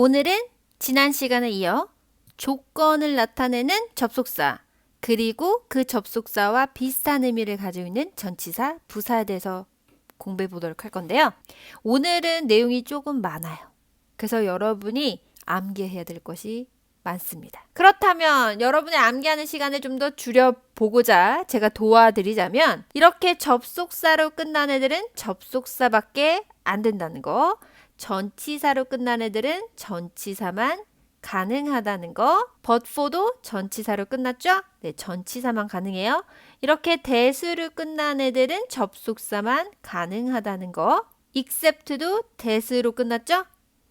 오늘은 지난 시간에 이어 조건을 나타내는 접속사 그리고 그 접속사와 비슷한 의미를 가지고 있는 전치사, 부사에 대해서 공부해 보도록 할 건데요. 오늘은 내용이 조금 많아요. 그래서 여러분이 암기해야 될 것이 많습니다. 그렇다면 여러분의 암기하는 시간을 좀 더 줄여보고자 제가 도와드리자면 이렇게 접속사로 끝난 애들은 접속사밖에 안 된다는 거 전치사로 끝난 애들은 전치사만 가능하다는 거. but for도 전치사로 끝났죠? 네, 전치사만 가능해요. 이렇게 대수로 끝난 애들은 접속사만 가능하다는 거. except도 대수로 끝났죠?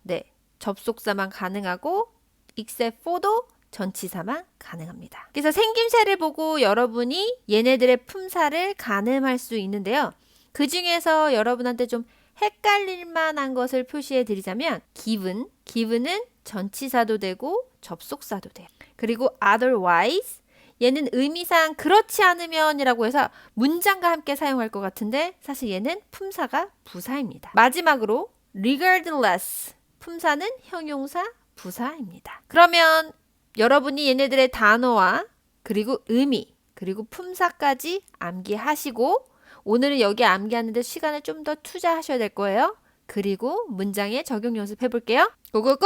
네, 접속사만 가능하고 except for도 전치사만 가능합니다. 그래서 생김새를 보고 여러분이 얘네들의 품사를 가늠할 수 있는데요. 그 중에서 여러분한테 좀 헷갈릴 만한 것을 표시해 드리자면 given, given은 전치사도 되고 접속사도 돼요. 그리고 otherwise 얘는 의미상 그렇지 않으면이라고 해서 문장과 함께 사용할 것 같은데 사실 얘는 품사가 부사입니다. 마지막으로 regardless 품사는 형용사 부사입니다. 그러면 여러분이 얘네들의 단어와 그리고 의미 그리고 품사까지 암기하시고 오늘은 여기 암기하는데 시간을 좀 더 투자하셔야 될 거예요. 그리고 문장의 적용 연습해 볼게요. 고고고!